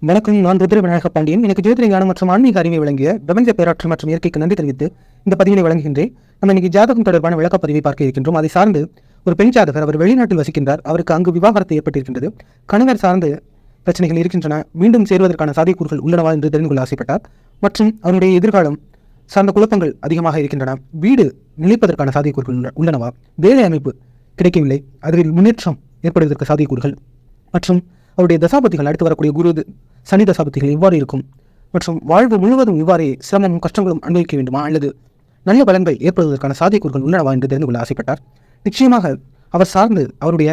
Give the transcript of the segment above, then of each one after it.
வணக்கம் நான் ருத்ர விநாயக பாண்டியன். எனக்கு ஜோதிட ஞானம் மற்றும் ஆன்மீக அறிவை வழங்கிய பிரபஞ்ச பேராற்று மற்றும் இயற்கைக்கு நன்றி தெரிவித்து இந்த பதிவினை வழங்குகின்றேன். நம்ம இன்னைக்கு ஜாதகம் தொடர்பான விளக்கப்பதிவை பார்க்க இருக்கின்றோம். அதை சார்ந்து ஒரு பெண் ஜாதகர் அவர் வெளிநாட்டில் வசிக்கின்றார். அவருக்கு அங்கு விவாகரத்து ஏற்பட்டிருக்கின்றது. கணவர் சார்ந்து பிரச்சனைகள் இருக்கின்றன. மீண்டும் சேருவதற்கான சாத்தியக்கூறுகள் உள்ளனவா என்று தெரிந்து கொள்ள ஆசைப்பட்டார். மற்றும் அவருடைய எதிர்காலம் சார்ந்த குழப்பங்கள் அதிகமாக இருக்கின்றன. வீடு நிலைப்பதற்கான சாத்தியக்கூறுகள் உள்ளனவா? வேலை அமைப்பு கிடைக்கவில்லை. அதில் முன்னேற்றம் ஏற்படுவதற்கு சாத்தியக்கூறுகள். மற்றும் அவருடைய தசாபதிகள் அடுத்து வரக்கூடிய குரு சனி தசாபதிகள் இவ்வாறு இருக்கும். மற்றும் வாழ்வு முழுவதும் இவ்வாறே சிரமமும் கஷ்டங்களும் அனுபவிக்க வேண்டுமா? அல்லது நல்ல பலன்கள் ஏற்படுவதற்கான சாத்தியக்கூறுகள் உள்ளனவா என்று தெரிந்து கொள்ள ஆசைப்பட்டார். நிச்சயமாக அவர் சார்ந்து அவருடைய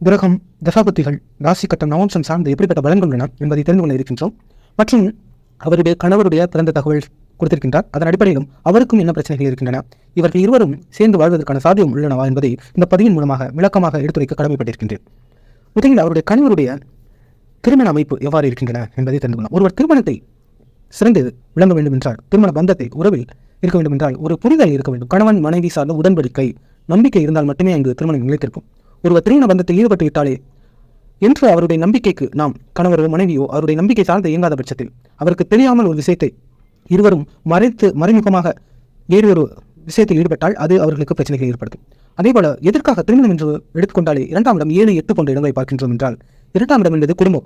கிரகம் தசாபத்திகள் ராசி கட்டம் நவம்சம் சார்ந்து எப்படிப்பட்ட பலன்கள் உள்ளன என்பதை தெரிந்து கொள்ள இருக்கின்றோம். மற்றும் அவருடைய கணவருடைய பிறந்த தகவல் கொடுத்திருக்கின்றார். அதன் அடிப்படையிலும் அவருக்கும் என்ன பிரச்சனைகள் இருக்கின்றன? இவர்கள் இருவரும் சேர்ந்து வாழ்வதற்கான சாத்தியம் உள்ளனவா என்பதை இந்த பதிவின் மூலமாக விளக்கமாக எடுத்துரைக்க கடமைப்பட்டிருக்கின்றேன். முதலில் அவருடைய கணவருடைய திருமண அமைப்பு எவ்வாறு இருக்கின்றன என்பதை தெரிந்து கொள்ளலாம். ஒருவர் திருமணத்தை சிறந்து விளங்க வேண்டும் என்றால் திருமண பந்தத்தை உறவில் இருக்க வேண்டும் என்றால் ஒரு புரிதல் இருக்க வேண்டும். கணவன் மனைவி சார்ந்த உடன்படிக்கை நம்பிக்கை இருந்தால் மட்டுமே அங்கு திருமணம் நிலைத்திருக்கும். ஒருவர் திருமண பந்தத்தில் ஈடுபட்டு விட்டாலே என்று அவருடைய நம்பிக்கைக்கு நாம் கணவரோ மனைவியோ அவருடைய நம்பிக்கை சார்ந்த இயங்காத பட்சத்தில் அவருக்கு தெரியாமல் ஒரு விஷயத்தை இருவரும் மறைத்து மறைமுகமாக வேறு ஒரு விஷயத்தில் ஈடுபட்டால் அது அவர்களுக்கு பிரச்சனைகளை ஏற்படுத்தும். அதேபோல எதற்காக திருமணம் என்று எடுத்துக்கொண்டாலே இரண்டாம் இடம் ஏழு எட்டு போன்ற இடங்களை பார்க்கின்றோம் என்றால் இரண்டாம் இடம் என்பது குடும்பம்.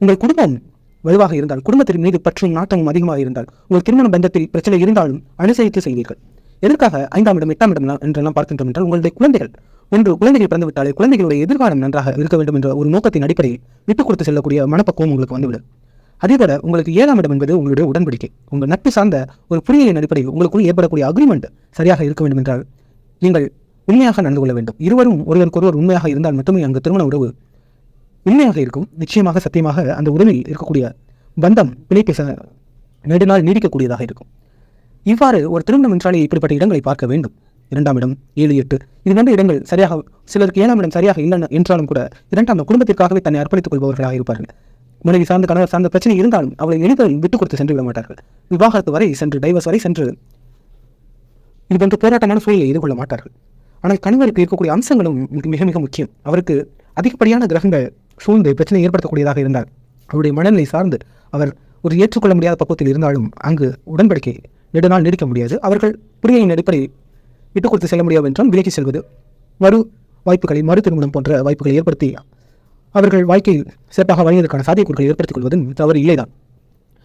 உங்கள் குடும்பம் வலுவாக இருந்தால் குடும்பத்தின் மீது பற்றும் நாட்டமும் அதிகமாக இருந்தால் உங்கள் திருமண பந்தத்தில் பிரச்சனை இருந்தாலும் அனுசரித்து செய்வீர்கள். எதற்காக ஐந்தாம் இடம் எட்டாம் இடம் என்றெல்லாம் பார்க்கின்றோம் என்றால் உங்களுடைய குழந்தைகள் ஒன்று குழந்தைகள் பிறந்துவிட்டாலே குழந்தைகளுடைய எதிர்காலம் நன்றாக இருக்க வேண்டும் என்ற ஒரு நோக்கத்தின் அடிப்படையில் விட்டுக் கொடுத்து செல்லக்கூடிய மனப்பக்குவம் உங்களுக்கு வந்துவிடும். அதேபோல உங்களுக்கு ஏழாம் இடம் என்பது உங்களுடைய உடன்படிக்கை. உங்கள் நட்பு சார்ந்த ஒரு புரியலின் அடிப்படையில் உங்களுக்குள் ஏற்படக்கூடிய அக்ரிமெண்ட் சரியாக இருக்க வேண்டும் என்றால் நீங்கள் உண்மையாக நடந்து கொள்ள வேண்டும். இருவரும் ஒருவருக்கொருவர் உண்மையாக இருந்தால் மட்டுமே அங்கு திருமண உறவு உண்மையாக இருக்கும். நிச்சயமாக சத்தியமாக அந்த உறவில் இருக்கக்கூடிய பந்தம் பிணைப்பு ச- நெடுநாள் நீடிக்கக்கூடியதாக இருக்கும். இவ்வாறு ஒரு திருமணம் என்றாலே இப்படிப்பட்ட இடங்களை பார்க்க வேண்டும். இரண்டாம் இடம் ஏழு எட்டு. இது போன்ற இடங்கள் சரியாக சிலருக்கு ஏழாம் இடம் சரியாக இல்லை என்றாலும் கூட இரண்டாம் குடும்பத்திற்காகவே தன்னை அர்ப்பணித்துக் கொள்பவர்களாக இருப்பார்கள். மனைவி சார்ந்த கணவர் சார்ந்த பிரச்சனை இருந்தாலும் அவளை எளிதில் விட்டுக் கொடுத்து சென்று விட மாட்டார்கள். விவாகரத்து வரை சென்று டைவர்ஸ் வரை சென்று இது போன்ற போராட்டமான சூழலை எதிர்கொள்ள மாட்டார்கள். ஆனால் கணவருக்கு இருக்கக்கூடிய அம்சங்களும் மிக- மிக மிக முக்கியம். அவருக்கு அதிகப்படியான கிரகங்கள் சூழ்ந்து பிரச்சனை ஏற்படுத்தக்கூடியதாக இருந்தார். அவருடைய மனநிலை சார்ந்து அவர் ஒரு ஏற்றுக்கொள்ள முடியாத பக்குவத்தில் இருந்தாலும் அங்கு உடன்படிக்கை நெடுநாள் நீடிக்க முடியாது. அவர்கள் புரியின் அடிப்படை விட்டுக் கொடுத்து செல்ல முடியாது என்றால் விலகி செல்வது மறு வாய்ப்புகளை மறு திருமணம் போன்ற வாய்ப்புகளை ஏற்படுத்தி அவர்கள் வாழ்க்கையில் சிறப்பாக வாழ்வதற்கான சாத்தியக்கூறுகளை ஏற்படுத்திக் கொள்வதும் தவறு இல்லைதான்.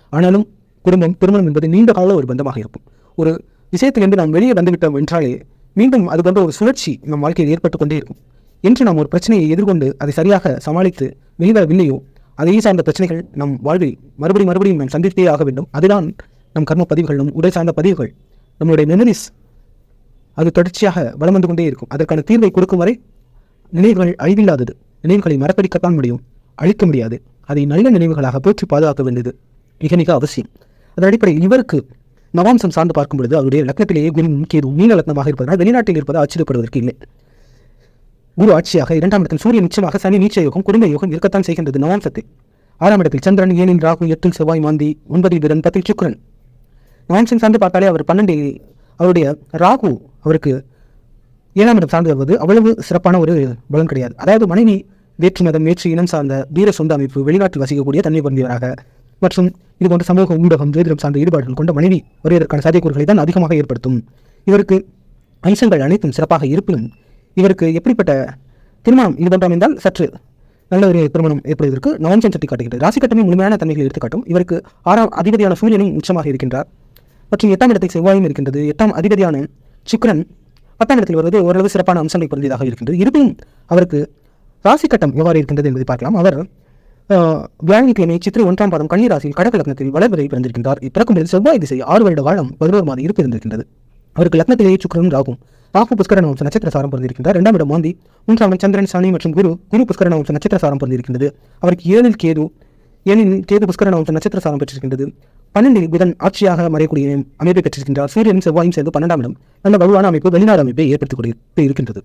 ஆனாலும் குடும்பம் திருமணம் என்பது நீண்ட கால ஒரு பந்தமாக இருக்கும். ஒரு விஷயத்திலிருந்து நாம் வெளியே வந்துவிட்டோம் என்றாலே மீண்டும் அது போன்ற ஒரு சுழற்சி நம் வாழ்க்கையில் ஏற்பட்டு கொண்டே இருக்கும். என்று நாம் ஒரு பிரச்சனையை எதிர்கொண்டு அதை சரியாக சமாளித்து வெளிவரவில்லையோ அதையே சார்ந்த பிரச்சனைகள் நம் வாழ்வில் மறுபடியும் மறுபடியும் நாம் சந்தித்தே ஆக வேண்டும். அதுதான் நம் கர்ம பதிவுகள் நம் உடல் சார்ந்த பதிவுகள் நம்மளுடைய மெமரிஸ். அது தொடர்ச்சியாக வளம் வந்து கொண்டே இருக்கும். அதற்கான தீர்வை கொடுக்கும் வரை நினைவுகள் அழிவில்லாதது. நினைவுகளை மறக்கடிக்கத்தான் முடியும். அழிக்க முடியாது. அதை நல்ல நினைவுகளாக போற்றி பாதுகாக்க வேண்டியது மிக மிக அவசியம். அதன் அடிப்படையில் இவருக்கு நவாம்சம் சார்ந்து பார்க்கும் பொழுது அவருடைய லக்னத்திலேயே குரு கேது மீன லக்னமாக இருப்பதனால் வெளிநாட்டில் இருப்பது ஆச்சரியப்படுவதற்கு இல்லை. குரு ஆட்சியாக இரண்டாம் இடத்தில் சூரியன் நிச்சயமாக சனி நீச்ச யோகம் குடும்ப யோகம் இருக்கத்தான் செய்கின்றது நவாம்சத்தில் ஆறாம் இடத்தில் சந்திரன் ஏனில் ராகு எட்டில் செவ்வாய் மாந்தி ஒன்பதில் வீரன் பத்தில் சுக்கிரன். நவாம்சம் சார்ந்து பார்த்தாலே அவர் பன்னெண்டு அவருடைய ராகு அவருக்கு ஏழாம் இடம் சார்ந்து வருவது அவ்வளவு சிறப்பான ஒரு பலன் கிடையாது. அதாவது மனைவி வேற்று மதம் வேற்று இனம் சார்ந்த வீர சொந்த அமைப்பு வெளிநாட்டில் வசிக்கக்கூடிய தன்மை பொருந்தியவராக மற்றும் இது போன்ற சமூக ஊடகம் ஜோதிடம் சார்ந்த ஈடுபாடுகள் கொண்ட மனைவி வருவதற்கான சாத்தியக்கூறுகளை தான் அதிகமாக ஏற்படுத்தும். இவருக்கு அம்சங்கள் அனைத்தும் சிறப்பாக இருப்பினும் இவருக்கு எப்படிப்பட்ட திருமணம் இது போன்ற அமைந்தால் சற்று நல்ல ஒரு திருமணம் ஏற்படுவதற்கு நவஞ்சன் சுட்டி காட்டுகிறது. ராசி கட்டமே முழுமையான தன்மைகளை எடுத்துக்காட்டும் இவருக்கு ஆறாம் அதிபதியான சூரியனும் உச்சமாக இருக்கின்றார். மற்றும் எட்டாம் இடத்தை செவ்வாயும் இருக்கின்றது. எட்டாம் அதிபதியான சுக்கரன் பத்தாம் இடத்தில் வருவது ஓரளவு சிறப்பான அம்சங்களை பொருந்தியதாக இருக்கின்றது. இருப்பினும் அவருக்கு ராசி கட்டம் எவ்வாறு இருக்கின்றது என்பதை பார்க்கலாம். அவர் வியாழக்கிழமை சித்திரை ஒன்றாம் பாதம் கன்னிராசியில் கடக லக்னத்தில் வளர்வரை பிறந்திருக்கின்றார். இப்பிறக்கும் பொழுது செவ்வாய் திசை ஆறு வருட காலம் பதினோரு மாதம் இருப்பு இருந்திருக்கின்றது. அவருக்கு லக்னத்திலேயே சுக்கிரனும் ராகும் ராகு புஷ்கரன் வம்ச நட்சத்திர சாரம் பொருந்திருக்கின்றார் இரண்டாம் இடம் மாந்தி மூன்றாம் சந்திரன் சனி மற்றும் குரு குரு புஷ்கரன் வம்ச நட்சத்திர சாரம் பொருந்திருக்கின்றது அவருக்கு ஏழில் கேது ஏனில் கேது புஷ்கரன் வம்ச நட்சத்திர சாரம் பெற்றிருக்கின்றது. பன்னெண்டில் புதன் ஆட்சியாக மறையக்கூடிய அமைப்பை பெற்றிருக்கின்றார். சூரியன் செவ்வாயும் சேர்ந்து பன்னெண்டாம் இடம் நல்ல வலுவான அமைப்பு வெளிநாடு அமைப்பை ஏற்படுத்திக் இருக்கின்றது.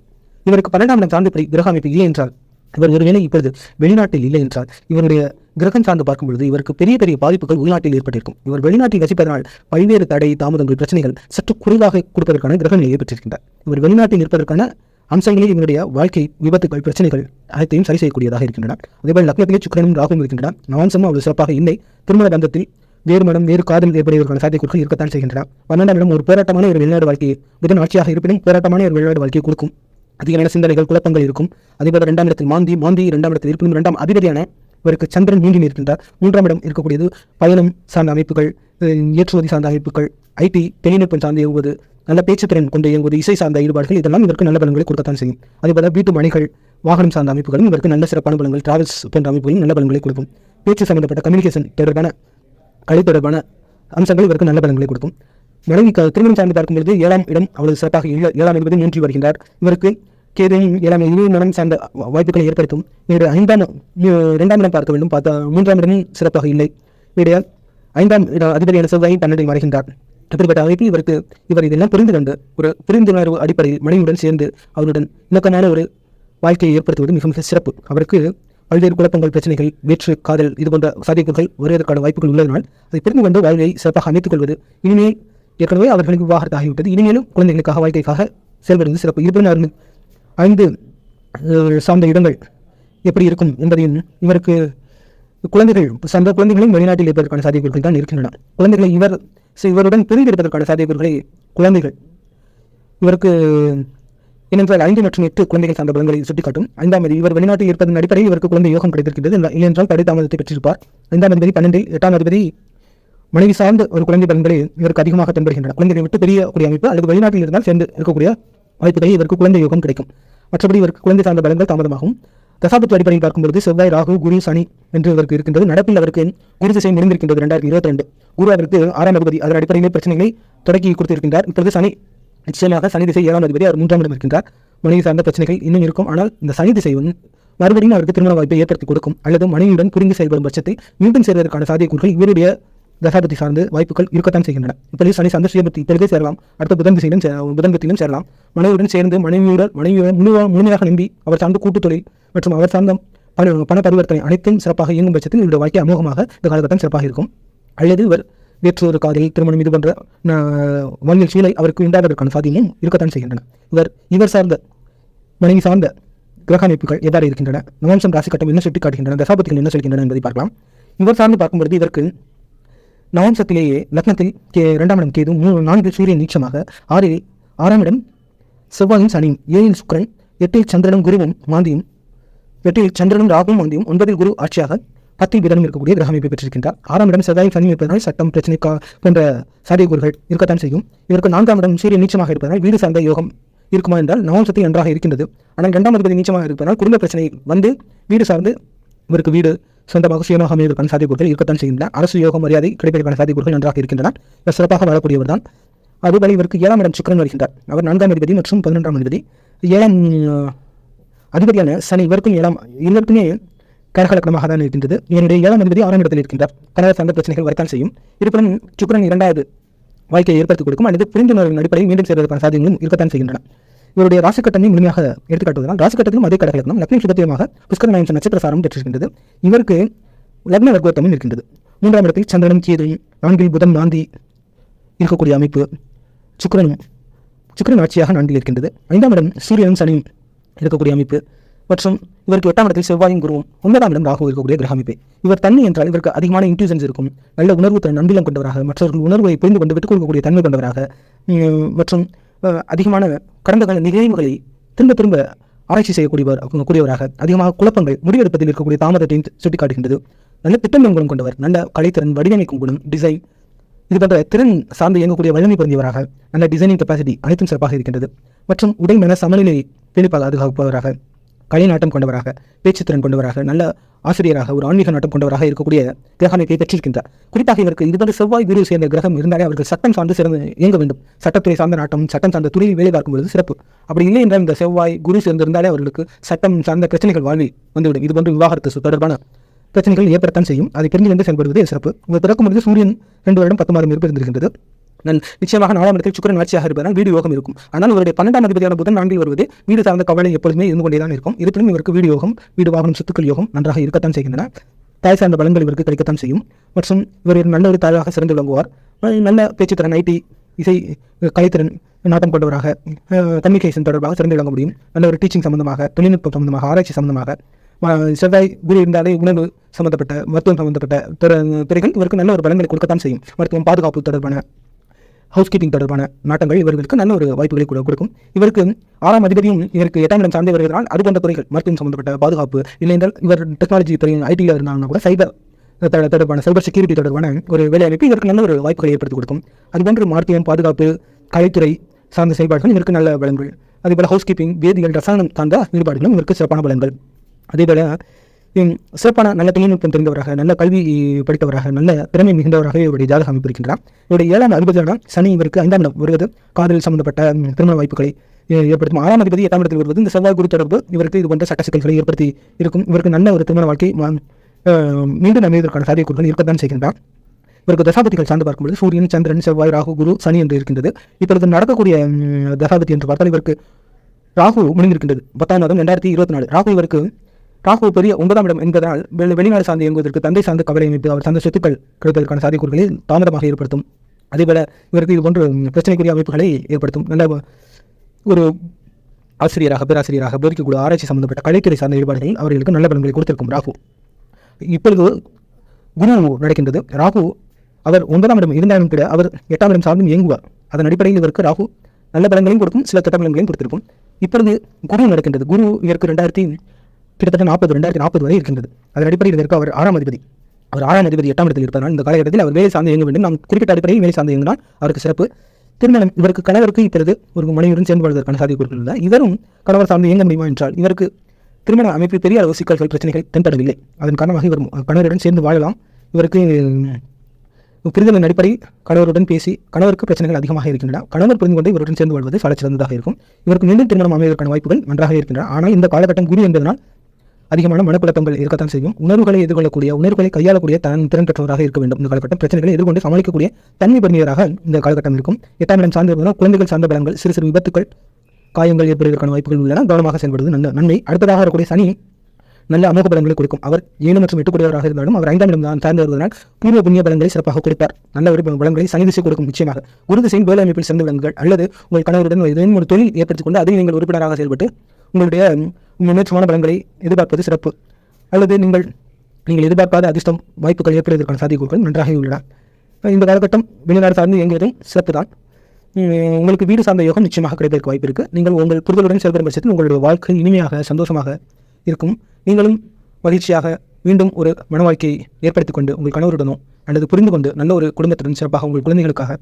இவருக்கு பன்னெண்டாம் இடம் சார்ந்த கிரக அமைப்பு இல்லை என்றால் இவர் ஒருவேளை இப்பொழுது வெளிநாட்டில் இல்லை என்றால் இவருடைய கிரகம் சார்ந்து பார்க்கும் பொழுது இவருக்கு பெரிய பெரிய பாதிப்புகள் உள்நாட்டில் ஏற்பட்டிருக்கும். இவர் வெளிநாட்டில் வசிப்பதனால் பல்வேறு தடை தாமதங்கள் பிரச்சனைகள் சற்று குறைவாக கொடுப்பதற்கான கிரக ஏற்பட்டிருக்கின்றார் இவர் வெளிநாட்டில் இருப்பதற்கான அம்சங்களில் இவருடைய வாழ்க்கை விபத்துகள் பிரச்சனைகள் அனைத்தையும் சரி செய்யக்கூடியதாக இருக்கின்றன. அதேபோல் லக்னத்திலே சுக்கரனும் ராகுவும் இருக்கின்றன. நவாம்சமும் அவ்வளவு சிறப்பாக இல்லை. திருமண பந்தத்தில் வேறு மடம் வேறு காதல் ஏற்படுவதற்கான சாத்தியக்கூறுகள் இருக்கத்தான் செய்கின்றன. பன்னெண்டாம் இடம் ஒரு போராட்டமான ஒரு வெளிநாடு வாழ்க்கையை புதன் ஆட்சியாக இருப்பினும் போராட்டமான ஒரு வெளிநாடு வாழ்க்கையை கொடுக்கும். அதிகமான சிந்தனைகள் குழப்பங்கள் இருக்கும். அதேபோல இரண்டாம் இடத்தில் மாந்தி மாந்தி இரண்டாம் இடத்தில் இருப்பினும் இரண்டாம் அதிபதியான இவருக்கு சந்திரன் மீண்டும் இருக்கின்றார். மூன்றாம் இடம் இருக்கக்கூடியது பயணம் சார்ந்த அமைப்புகள் ஏற்றுமதி சார்ந்த அமைப்புகள் ஐடி தொழில்நுட்பம் சார்ந்து இயங்குவது நல்ல பேச்சுத்திறன் கொண்டு இயங்குவது இசை சார்ந்த ஈடுபாடுகள் இதெல்லாம் இவருக்கு நல்ல பலன்களை கொடுக்கத்தான் செய்யும். அதேபோல் வீட்டு மணிகள் வாகனம் சார்ந்த அமைப்புகளும் இவருக்கு நல்ல சிறப்பான பலன்கள் டிராவல்ஸ் போன்ற அமைப்புகளும் நல்ல பலன்களை கொடுக்கும். பேச்சு சம்பந்தப்பட்ட கம்யூனிகேஷன் தொடர்பான கலை தொடர்பான அம்சங்கள் இவருக்கு நல்ல பலன்களை கொடுக்கும். மனைவி திருமணம் சார்ந்து பார்க்கும்பொழுது ஏழாம் இடம் அவ்வளவு சிறப்பாக ஏழாம் என்பது நின்று வருகின்றார். இவருக்கு கேதையும் ஏழாம் இனியும் மனம் சார்ந்த வாய்ப்புகளை ஏற்படுத்தும். இவருடைய ஐந்தாம் இரண்டாம் இடம் பார்க்க வேண்டும். பார்த்தா மூன்றாம் இடமும் சிறப்பாக இல்லை. இவருடைய ஐந்தாம் இடம் அதிபதியான செவ்வாய் தன்னிலை மறைகின்றார் அப்படிப்பட்ட அமைப்பு இவருக்கு இவர் இதெல்லாம் புரிந்து கொண்டு ஒரு புரிந்துணர்வு அடிப்படையில் மனைவியுடன் சேர்ந்து அவருடன் இணக்கமான ஒரு வாழ்க்கையை ஏற்படுத்துவது மிக மிக சிறப்பு. அவருக்கு பல்வேறு குழப்பங்கள் பிரச்சனைகள் வேற்று காதல் இது போன்ற சாதிப்புகள் வருவதற்கான வாய்ப்புகள் உள்ளதனால் அதை புரிந்து கொண்டு வாழ்வை சிறப்பாக அமைத்துக் கொள்வது இனிமேல் ஏற்கனவே அவர்களுக்கு விவாகரத்து ஆகிவிட்டது. இனிமேலும் குழந்தைகளுக்காக வாழ்க்கைக்காக செயல்படுவது சிறப்பு. இருப்பினும் அவர்கள் ஐந்து சார்ந்த இடங்கள் எப்படி இருக்கும் என்பதையும் இவருக்கு குழந்தைகள் சார்ந்த குழந்தைகளையும் வெளிநாட்டில் இருப்பதற்கான சாத்தியக்கூறுகள் தான் இருக்கின்றன. குழந்தைகளை இவர் இவருடன் பிரிந்து இருப்பதற்கான சாத்தியக்கூறுகளை குழந்தைகள் இவருக்கு ஏனென்றால் ஐந்து மற்றும் எட்டு குழந்தைகள் சார்ந்த பலன்களை சுட்டிக்காட்டும். ஐந்தாம் தேதி இவர் வெளிநாட்டில் இருப்பதன் அடிப்படையில் இவருக்கு குழந்தை யோகம் கிடைத்திருக்கிறது இல்லையென்றால் தடை தாமதத்தை பெற்றிருப்பார். ஐந்தாம் அதிபதி பன்னெண்டில் எட்டாம் அதிபதி மனைவி சார்ந்த ஒரு குழந்தை பலன்களை இவருக்கு அதிகமாக தென்படுகின்றன. குழந்தைகளை விட்டு தெரியக்கூடிய அமைப்பு அல்லது வெளிநாட்டில் இருந்தால் சேர்ந்து இருக்கக்கூடிய வாய்ப்புகளை இவருக்கு குழந்தை யோகம் கிடைக்கும். மற்றபடி இவருக்கு குழந்தை சார்ந்த பலன்கள் தாமதமாகும். தசாபத்து அடிப்படையில் பார்க்கும்போது செவ்வாய் ராகு குரு சனி என்று இவருக்கு இருக்கின்றது. நடப்பில் அவருக்கு குரு திசை முடிந்திருக்கின்றது ரெண்டாயிரத்தி இருபத்தி ரெண்டு குரு அவருக்கு ஆறாம் அதிபதி. அதன் அடிப்படையிலே பிரச்சனைகளை தொடக்கி கொடுத்திருக்கின்றார். இப்பொழுது சனி நிச்சயமாக சனி திசை ஏழாம் அதிபதி. அவர் மூன்றாம் இடம் இருக்கின்றார். மனைவி சார்ந்த பிரச்சனைகள் இன்னும் இருக்கும். ஆனால் இந்த சனி திசை வந்து மறுபடியும் அவருக்கு திருமண வாய்ப்பை ஏற்படுத்தி கொடுக்கும். அல்லது மனைவியுடன் புரிந்து செயல்படும் பட்சத்தை மீண்டும் செய்வதற்கான சாத்தியக்கூறுகள் இவருடைய தசாபதி சார்ந்து வாய்ப்புகள் இருக்கத்தான் செய்கின்றன. இப்படி சனி சார்ந்த சுயபத்தி இப்பொழுதே சேரலாம். அடுத்த புதன் திசையிலும் புதன் சேரலாம். மனைவியுடன் சேர்ந்து மனைவியுடன் மனைவியுடன் முழுவ முழுமையாக நம்பி அவர் சார்ந்த கூட்டுத் தொழில் மற்றும் அவர் சார்ந்த பண பண பரிவர்த்தனை அனைத்தும் சிறப்பாக இயங்கும் பட்சத்தில் இவருடைய வாழ்க்கை அமோகமாக இந்த காலகட்டம் சிறப்பாக இருக்கும். அல்லது இவர் வேற்றொரு காதல் திருமணம் இது போன்ற ந- சூழலை அவருக்கு உண்டாவதற்கான சாத்தியமும் இருக்கத்தான் செய்கின்றன. இவர் இவர் சார்ந்த மனைவி சார்ந்த கிரக அமைப்புகள் எவ்வாறு இருக்கின்றன? நவம்சம் ராசி கட்டம் என்ன சுட்டி காட்டுகின்றன தசாபத்திகள் என்ன சொல்கின்றன என்பதை பார்க்கலாம். இவர் சார்ந்து பார்க்கும்பொழுது இதற்கு நவம்சத்திலேயே லக்னத்தில் கே இரண்டாம் இடம் கேது மூணு நான்கு சூரியன் நீச்சமாக ஆறில் ஆறாம் இடம் செவ்வாயும் சனியும் ஏழில் சுக்கரன் எட்டில் சந்திரனும் குருவும் மாந்தியும் எட்டில் சந்திரனும் ராகுவும் மாந்தியும் ஒன்பதில் குரு ஆட்சியாக பத்தில் விதனும் இருக்கக்கூடிய கிரக அமைப்பை பெற்றிருக்கின்றார். ஆறாம் இடம் செவ்வாயும் சனியும் இருப்பதனால் சட்டம் பிரச்சனை போன்ற சாத்தியக்கூறுகள் இருக்கத்தான் செய்யும். இதற்கு நான்காம் இடம் சூரியன் நீச்சமாக இருப்பதனால் வீடு சார்ந்த யோகம் இருக்குமா என்றால் நவம்சத்தில் நன்றாக இருக்கின்றது. ஆனால் இரண்டாம் அதிபதி நீச்சமாக இருப்பதனால் குடும்ப பிரச்சனை வந்து வீடு சார்ந்து இவருக்கு வீடு சொந்தமாக சுயமாக அமைவதற்கான சாத்தியக்கூறுகள் இருக்கத்தான் செய்கின்றன. அரசு யோகம் மரியாதை கிடைப்பதற்கான சாத்தியக்கூறுகள் நன்றாக இருக்கின்றன. இவர் சிறப்பாக வாழக்கூடியவர் தான் அதுபோல இவருக்கு ஏழாம் இடம் சுக்கரன் வருகின்றார். அவர் நான்காம் அதிபதி மற்றும் பதினொன்றாம் அதிபதி. ஏழாம் அதிபதியான சனி இவருக்கும் ஏழாம் இருவருக்குமே கரகலக்கணமாக தான் இருக்கின்றது. என்னுடைய ஏழாம் அதிபதி ஆறாம் இடத்தில் இருக்கின்றார். கனக சார்ந்த பிரச்சனைகள் வரத்தான் செய்யும். இருப்பினும் சுக்கரன் இரண்டாவது வாழ்க்கையை ஏற்படுத்திக் கொடுக்கும் அல்லது புரிந்துணர்வின் அடிப்படையில் மீண்டும் சேர்வதற்கான சாத்தியங்களும் இருக்கத்தான் செய்கின்றன. இவருடைய ராசி முழுமையாக எடுத்துக்காட்டுவதால் ராசி கட்டத்திலும் அதே கடகலக்கணம் லக்னம் சுதத்தியமாக புஷ்கர நயன்ச நட்சத்திர சாரம் பெற்றிருக்கின்றது இவருக்கு லக்ன வர்க்கோத்தமும் இருக்கின்றது. மூன்றாம் இடத்தில் சந்திரனும் கேதுவும் நான்கில் புதன் நாந்தி இருக்கக்கூடிய அமைப்பு சுக்கரனும் சுக்கரன் ஆட்சியாக நான்கில் இருக்கின்றது. ஐந்தாம் இடம் சூரியனும் சனியும் இருக்கக்கூடிய அமைப்பு. மற்றும் இவருக்கு எட்டாம் இடத்தில் செவ்வாயும் குருவும் ஒன்பதாம் இடம் ராகு இருக்கக்கூடிய கிரக அமைப்பு. இவர் தன்மை என்றால் இவருக்கு அதிகமான இன்டியூசன்ஸ் இருக்கும். நல்ல உணர்வு திறன் நம்பிலம் கொண்டவராக மற்றவர்கள் உணர்வை புரிந்து கொண்டு விட்டுக் கொடுக்கக்கூடிய தன்மை கொண்டவராக மற்றும் அதிகமான கடந்த கால நிகழ்வுகளை திரும்ப திரும்ப ஆராய்ச்சி செய்யக்கூடியவர் கூடியவராக அதிகமாக குழப்பங்கள் முடிவெடுப்பதில் இருக்கக்கூடிய தாமதத்தையும் சுட்டிக்காட்டுகின்றது. நல்ல திட்டமிடங்களும் குணம் கொண்டவர் நல்ல கலைத்திறன் வடிவமைக்கும் குணம் டிசைன் இது போன்ற திறன் சார்ந்து இயங்கக்கூடிய வலிமை பொருந்தியவராக நல்ல டிசைனிங் கெப்பாசிட்டி அனைத்தும் சிறப்பாக இருக்கின்றது. மற்றும் உடை மன சமநிலையை பேணி பாதுகாப்பவராக கலை நாட்டம் கொண்டவராக பேச்சுத்திறன் கொண்டவராக நல்ல ஆசிரியராக ஒரு ஆன்மீக நாட்டம் கொண்டவராக இருக்கக்கூடிய கிரகணத்தை பெற்றிருக்கின்றார். குறிப்பாக இவருக்கு இதுபோன்ற செவ்வாய் குரு சேர்ந்த கிரகம் இருந்தாலே அவர்கள் சட்டம் சார்ந்து சிறந்து இயங்க வேண்டும். சட்டத்துறை சார்ந்த நாட்டம் சட்டம் சார்ந்த துறையில் வேலை பார்க்கும் பொழுது சிறப்பு. அப்படி இல்லை என்றால் இந்த செவ்வாய் குரு சேர்ந்திருந்தாலே அவர்களுக்கு சட்டம் சார்ந்த பிரச்சனைகள் வாழ்வில் வந்துவிடும். இது போன்ற விவாகரத்து தொடர்பான பிரச்சனைகள் ஏற்படத்தான் செய்யும். அதை தெரிந்து கொண்டு செயல்படுவதே சிறப்பு. இவர் பிறக்கும் பொழுது சூரியன் ரெண்டு வருடம் பத்து மாதம் இருப்பிருந்திருக்கின்றது நிச்சயமாக நாலாம் இடத்தில் சுக்கரன் ஆட்சியாக இருப்பதால் வீடு யோகம் இருக்கும். ஆனால் இவருடைய பன்னெண்டாம் அதிபதியான புதன் நான்கில் வருவது வீடு சார்ந்த கவலை எப்பொழுதுமே இருந்து கொண்டே தான் இருக்கும். இருப்பினும் இவருக்கு வீடு யோகம் வீடு வாகனம் சொத்துக்கள் யோகம் நன்றாக இருக்கத்தான் செய்கின்றன. தாய் சார்ந்த பலன்கள் இவருக்கு கிடைக்கத்தான் செய்யும். மற்றும் இவர் நல்ல ஒரு தாயாக சிறந்து விளங்குவார். நல்ல பேச்சுத்திறன் ஐடி இசை கலைத்திறன் நாட்டம் கொண்டவராக கம்யூனிகேஷன் தொடர்பாக சிறந்து விளங்க முடியும். நல்ல ஒரு டீச்சிங் சம்பந்தமாக தொழில்நுட்பம் சம்பந்தமாக ஆராய்ச்சி சம்பந்தமாக. செவ்வாய் குரு இருந்தாலே உணவு சம்பந்தப்பட்ட மருத்துவம் சம்பந்தப்பட்ட துறை- துறைகள் இவருக்கு நல்ல ஒரு பலன்களை கொடுக்கத்தான் செய்யும். மருத்துவம் பாதுகாப்பு தொடர்பான ஹவுஸ் கீப்பிங் தொடர்பான நாட்டங்கள் இவர்களுக்கு நல்ல ஒரு வாய்ப்புகளை கூட கொடுக்கும். இவருக்கு ஆறாம் அதிபதியும் இவருக்கு எட்டாம் இடம் சார்ந்து வருகிறால் அது போன்ற துறைகள் மருத்துவம் சம்பந்தப்பட்ட பாதுகாப்பு இல்லை என்றால் இவர் டெக்னாலஜி துறையின் ஐடியில் இருந்தாலும் கூட சைபர் தொடர்பான சைபர் செக்யூரிட்டி தொடர்பான ஒரு வேலைவாய்ப்பு இவருக்கு நல்ல ஒரு வாய்ப்புகளை ஏற்படுத்தி கொடுக்கும். அதுபோன்று மருத்துவம் பாதுகாப்பு கலைத்துறை சார்ந்த செயல்பாடுகள் இவருக்கு நல்ல பலன்கள் அதேபோல் ஹவுஸ் கீப்பிங் வேதியியல் ரசாயனம் சார்ந்த ஈடுபாடுகளும் இவருக்கு சிறப்பான பலன்கள் அதேபோல சிறப்பான நல்ல தொழில்நுட்பம் தெரிந்தவராக நல்ல கல்வி படித்தவராக நல்ல திறமை மிகுந்தவராக இவருடைய ஜாதக அமைப்பு இருக்கின்றார் இவருடைய ஏழாம் அதிபதியான சனி இவருக்கு ஐந்தாம் இடம் வருவது காதல் சம்பந்தப்பட்ட திருமண வாய்ப்புகளை ஏற்படுத்தும். ஆறாம் அதிபதி எட்டாம் இடத்தில் வருவது இந்த செவ்வாய் குரு தொடர்பு. இவருக்கு இது போன்ற சட்ட சிக்கல்களை ஏற்படுத்தி இருக்கும். இவருக்கு நல்ல ஒரு திருமண வாழ்க்கை மீண்டும் அமைவதற்கான சாத்தியக்கூறுகள் இருக்கத்தான் செய்கின்றார். இவருக்கு தசாபதிகள் சார்ந்து பார்க்கும்போது சூரியன் சந்திரன் செவ்வாய் ராகு குரு சனி என்று இருக்கின்றது. இப்பொழுது நடக்கக்கூடிய தசாபதி என்று பார்த்தால் இவருக்கு ராகு முடிந்திருக்கின்றது. பத்தாம் மாதம் ரெண்டாயிரத்தி இருபத்தி நாலு. ராகு இவருக்கு ராகு பெரிய ஒன்பதாம் இடம் என்பதனால் வெளி- வெளிநாடு சார்ந்து இயங்குவதற்கு தந்தை சார்ந்த கவலை அமைப்பு அவர் சார்ந்த சொத்துக்கள் கிடைப்பதற்கான சாத்தியக்கூறுகளில் தாமதமாக ஏற்படுத்தும். அதேபோல இவருக்கு இது போன்ற பிரச்சனைக்குரிய அமைப்புகளை ஏற்படுத்தும். நல்ல ஒரு ஆசிரியராக பேராசிரியராக போதிக்கக்கூடிய ஆராய்ச்சி சம்பந்தப்பட்ட கலைத்துறை சார்ந்த ஈடுபாடுகளில் அவர்களுக்கு நல்ல பலன்களை கொடுத்திருக்கும் ராகு. இப்பொழுது குரு நடக்கின்றது. ராகு அவர் ஒன்பதாம் இடம் இருந்தாலும் கூட அவர் எட்டாம் இடம் சார்ந்தும் இயங்குவார் அதன் அடிப்படையில் இவருக்கு ராகு நல்ல பலன்களையும் கொடுக்கும் சில கெட்ட கொடுத்திருக்கும். இப்பொழுது குரு நடக்கின்றது. குரு இவருக்கு ரெண்டாயிரத்தி கிட்டத்தட்ட நாற்பது ரெண்டாயிரத்தி நாற்பது வரை இருக்கின்றது. அதன் அடிப்படையில் இதற்கு அவர் ஆறாம் அதிபதி. அவர் ஆறாம் அதிபதி எட்டாம் இடத்தில் இருப்பதனால் இந்த காலகட்டத்தில் அவர் வேலை சார்ந்து இயங்க வேண்டும். நாம் குறிப்பிட்ட அடிப்படையில் வேலை சார்ந்து இயங்கினால் அவருக்கு சிறப்பு. திருமணம் இவருக்கு கணவருக்கு இப்பொழுது ஒரு மனைவியுடன் சேர்ந்து வாழ்வதற்கான சாத்தியக்கூறுகள் இல்லை இவரும் கணவர் சார்ந்து இயங்க முடியுமா என்றால் இவருக்கு திருமண அமைப்பு பெரிய அளவு சிக்கல்கள் பிரச்சனைகள் தென்படவில்லை. அதன் காரணமாக இவர் கணவருடன் சேர்ந்து வாழலாம். இவருக்கு புரிதலின் அடிப்படை கணவருடன் பேசி கணவருக்கு பிரச்சனைகள் அதிகமாக இருக்கின்றன. கணவர் புரிந்து கொண்டு இவருடன் சேர்ந்து வாழ்வது சால சிறந்ததாக இருக்கும். இவருக்கு மீண்டும் திருமணம் அமைவதற்கான வாய்ப்புகள் நன்றாக இருக்கின்றன. ஆனால் இந்த காலகட்டம் குரு என்பதனால் அதிகமான மனக்குழப்பங்கள் இருக்கத்தான் செய்யும். உணர்வுகளை எதிர்கொள்ளக்கூடிய உணர்வுகளை கையாளக்கூடிய தன் திறன் பெற்றவராக இருக்க வேண்டும். இந்த காலகட்டம் பிரச்சனைகளை எதிர்கொண்டு சமாளிக்கக்கூடிய தன்மை பெருமையராக இந்த காலகட்டம் இருக்கும். எட்டாம் இடம் சார்ந்து குழந்தைகள் சார்ந்த பலங்கள் சிறு சிறு விபத்துக்கள் காயங்கள் ஏற்படுவதற்கான வாய்ப்புகள் உள்ளன. கவனமாக செயல்படுவது நல்ல நன்மை. அடுத்ததாக இருக்கக்கூடிய சனி நல்ல அமோக பலங்களை கொடுக்கும். அவர் ஏழு மற்றும் எட்டு இருந்தாலும் அவர் ஐந்தாம் இடம் தான் சார்ந்து வருவதனால் பூர்வ புண்ணிய பலங்களை சிறப்பாக கொடுப்பார். நல்ல ஒரு பலங்களை சனி திசை கொடுக்கும் நிச்சயமாக. குரு திசையின் வேலை அமைப்பில் சிறந்து விளங்குங்கள் அல்லது உங்கள் கணவருடன் ஏதேனும் ஒரு தொழில் ஏற்படுத்திக் கொண்டு அதில் நீங்கள் உறுப்பினராக செயல்பட்டு உங்களுடைய முன்னேற்றமான பலன்களை எதிர்பார்ப்பது சிறப்பு. அல்லது நீங்கள் நீங்கள் எதிர்பார்க்காத அதிர்ஷ்டம் வாய்ப்புகள் ஏற்படுவதற்கான சாத்தியக்கூறுகள் நன்றாக உள்ளன. இந்த காலகட்டம் வெளிநாடு சார்ந்து இயங்குவதும் சிறப்பு தான் உங்களுக்கு வீடு சார்ந்த யோகம் நிச்சயமாக கிடைப்பதற்கு வாய்ப்பு இருக்குது நீங்கள் உங்கள் புரிதலுடன் செயல்படும் பட்சத்தில் உங்களுடைய வாழ்க்கை இனிமையாக சந்தோஷமாக இருக்கும். நீங்களும் மகிழ்ச்சியாக மீண்டும் ஒரு மன வாழ்க்கையை ஏற்படுத்திக் கொண்டு உங்கள் கணவருடனோ அல்லது புரிந்து கொண்டு நல்ல ஒரு குடும்பத்துடன் சிறப்பாக உங்கள் குழந்தைகளுக்காக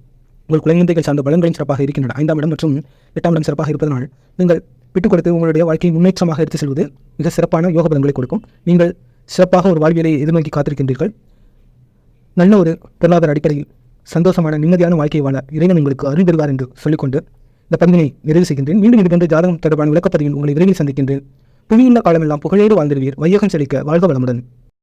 உங்கள் குழந்தைகள் சார்ந்த பலன்களும் சிறப்பாக இருக்கின்றன. ஐந்தாம் இடம் மற்றும் எட்டாம் இடம் சிறப்பாக இருப்பதனால் நீங்கள் விட்டுக் கொடுத்து உங்களுடைய வாழ்க்கையை முன்னேற்றமாக எடுத்து செல்வது மிக சிறப்பான யோக பலன்களை கொடுக்கும். நீங்கள் சிறப்பாக ஒரு வாழ்வியலை எதிர்நோக்கி காத்திருக்கின்றீர்கள். நல்ல ஒரு பொருளாதார அடிப்படையில் சந்தோஷமான நிம்மதியான வாழ்க்கையை வாழ இறைவன் உங்களுக்கு அறிந்திருவார் என்று சொல்லிக்கொண்டு இந்த பதிவினை நிறைவு செய்கின்றேன். மீண்டும் இதுபோன்ற ஜாதகம் தொடர்பான விளக்கப்பதிவில் உங்களை விரைவில் சந்திக்கின்றேன். புவியுள்ள காலமெல்லாம் புகழேறு வாழ்ந்திருவீர் வையகம் செழிக்க வாழ்க வளமுடன்.